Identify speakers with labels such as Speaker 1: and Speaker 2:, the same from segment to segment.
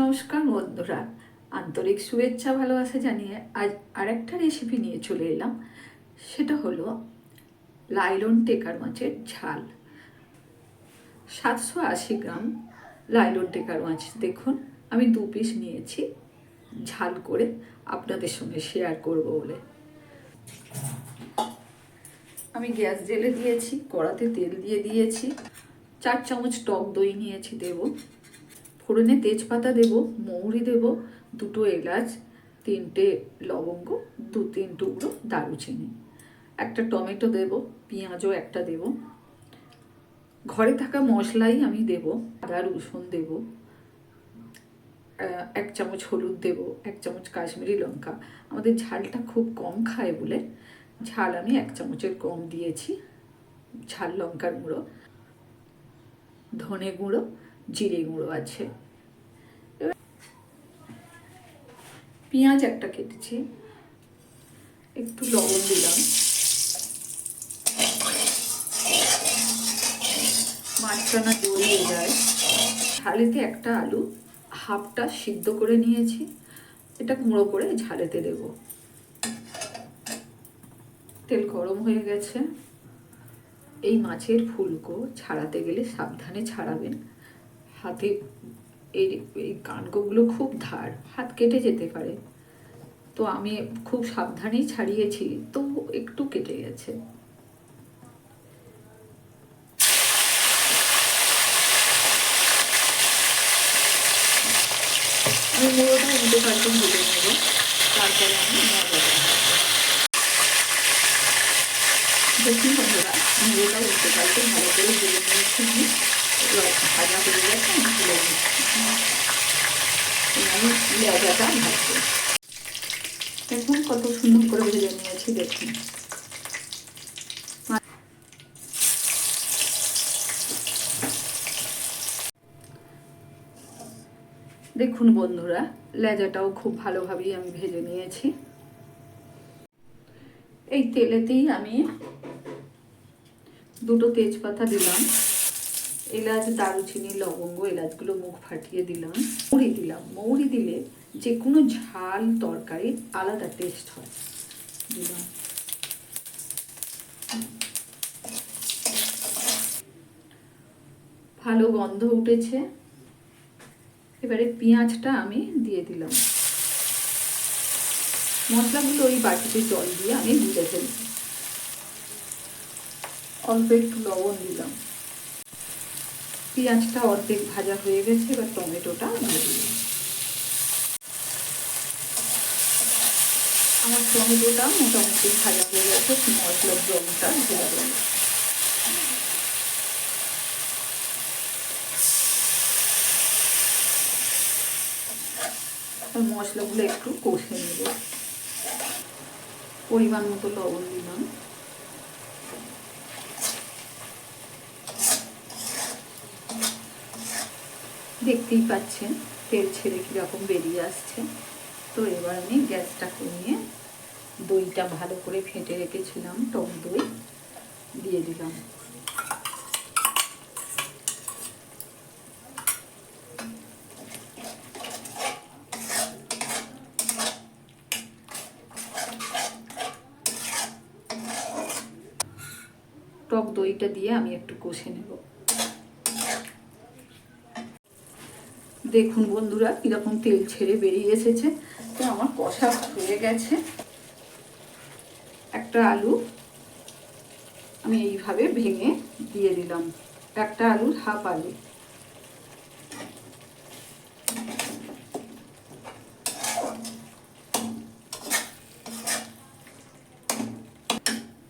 Speaker 1: নমস্কার বন্ধুরা। আন্তরিক শুভেচ্ছা, ভালোবাসা জানিয়ে আজ আরেকটা রেসিপি নিয়ে চলে এলাম। সেটা হলো লাইলন টেকার মাছের ঝাল। সাতশো আশি গ্রাম লাইলন টেকার মাছ। দেখুন, আমি দু পিস নিয়েছি। ঝাল করে আপনাদের সঙ্গে শেয়ার করব বলে। আমি গ্যাস জেলে দিয়েছি, কড়াতে তেল দিয়ে দিয়েছি। চার চামচ টক দই নিয়েছি, দেবো। ফোড়নে তেজপাতা দেব, মৌরি দেব, দুটো এলাচ, তিনটে লবঙ্গ, দু তিন টুকরো দারুচিনি। একটা টমেটো দেব, পেঁয়াজও একটা দেব। ঘরে থাকা মশলাই আমি দেব, আদা, রসুন দেব এক চামচ হলুদ দেব, এক চামচ কাশ্মীরি লঙ্কা। আমাদের ঝালটা খুব কম খায় বলে, ঝাল আমি এক চামচের কম দিয়েছি, ঝাল লঙ্কার গুঁড়ো, ধনে গুঁড়ো জিরে গুঁড়ো আছে। পেঁয়াজ একটা কেটেছি। একটু লবণ দিলাম। মাছখানা জড়িয়ে যায়। ঝালেতে একটা আলু হাফটা সিদ্ধ করে নিয়েছি। এটা গুঁড়ো করে ঝালেতে দেব। তেল গরম হয়ে গেছে। এই মাছের ফুলকো ছাড়াতে গেলে সাবধানে ছাড়াবেন। হাতে এই এই কানকোগুলো খুব ধার, হাত কেটে যেতে পারে। তো আমি খুব সাবধানেই ছাড়িয়েছি, তো একটু কেটে গেছে। আমি মুড়োটা উল্টো পাল্টে ভেজে নেব। তারপরে আমি দেখুন বন্ধুরা মুড়োটা ভালো করে দেখুন কত সুন্দর করে ভেজে নিয়েছি দেখুন দেখুন বন্ধুরা, লেজাটাও খুব ভালোভাবেই আমি ভেজে নিয়েছি। এই তেলেতেই আমি দুটো তেজপাতা দিলাম। এলাচ, দারুচিনি, লবঙ্গ এলাচগুলো মুখ ফাটিয়ে দিলাম। মৌরি দিলাম। মৌরি দিলে যে কোনো ঝাল তরকারি আলাদা টেস্ট হয়। দিলাম। ভালো গন্ধ উঠেছে। এবারে পেঁয়াজটা আমি দিয়ে দিলাম। মশলাগুলো ওই বাটিতে জল দিয়ে আমি ভুজে ফেলছি। অল্প একটু লবণ দিলাম। পেঁয়াজটা অর্ধেক ভাজা হয়ে গেছে, এবার টমেটোটা দিয়ে দিলাম। আমার টমেটোটা মোটামুটি ভাজা হয়ে গেছে, মশলার জলটা ঢেলে দেবো মশলাগুলো একটু কষে নেব। পরিমাণ মতো লবণ দিলাম। দেখতেই পাচ্ছেন, তেল ছেড়ে কীরকম বেরিয়ে আসছে। তো এবার আমি গ্যাসটা কমিয়ে দইটা ভালো করে ফেটে রেখেছিলাম, টক দই দিয়ে দিলাম। টক দইটা দিয়ে আমি একটু কষে নেব। দেখুন বন্ধুরা, কীরকম তেল ছেড়ে বেরিয়ে এসেছে। তো আমার কষা হয়ে গেছে। একটা আলু আমি এইভাবে ভেঙে দিয়ে দিলাম। একটা আলুর হাফ আলু।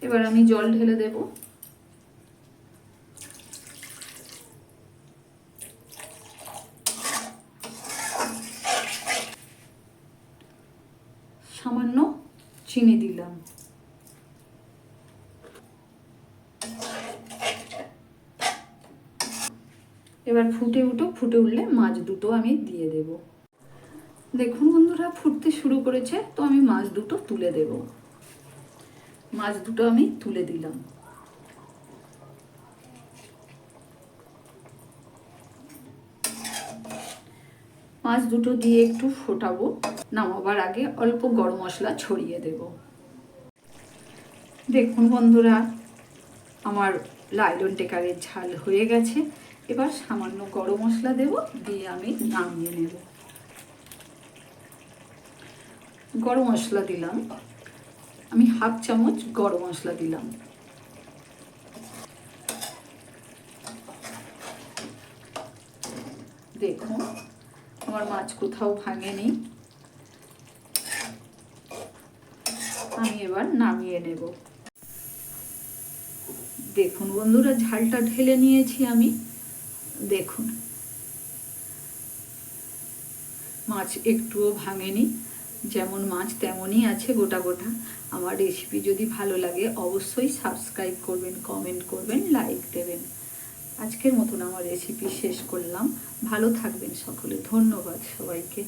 Speaker 1: এবার আমি জল ঢেলে দেবো। সামান্য চিনি দিলাম। এবার ফুটে উঠো ফুটে উঠলে মাছ দুটো আমি দিয়ে দেব। দেখুন বন্ধুরা, ফুটতে শুরু করেছে, তো আমি মাছ দুটো তুলে দেব। মাছ দুটো আমি তুলে দিলাম। মাছ দুটো দিয়ে একটু ফোটাবো। নামাবার আগে অল্প গরম মশলা ছড়িয়ে দেব। দেখুন বন্ধুরা, আমার লাইলন টেকারের ঝাল হয়ে গেছে। এবার সামান্য গরম মশলা দেব, দিয়ে আমি নামিয়ে নেব। গরম মশলা দিলাম। আমি হাফ চামচ গরম মশলা দিলাম। দেখুন আমার মাছ কোথাও ভাঙেনি। আমি এবার নামিয়ে নেব। দেখুন বন্ধুরা, ঝালটা ঢেলে নিয়েছি আমি। দেখুন। মাছ একটুও ভাঙেনি। যেমন মাছ তেমনই আছে গোটা গোটা। আমার রেসিপি যদি ভালো লাগে, অবশ্যই সাবস্ক্রাইব করবেন কমেন্ট করবেন লাইক দেবেন। আজকের মতন আমার রেসিপি শেষ করলাম। ভালো থাকবেন সকলে। ধন্যবাদ সবাইকে।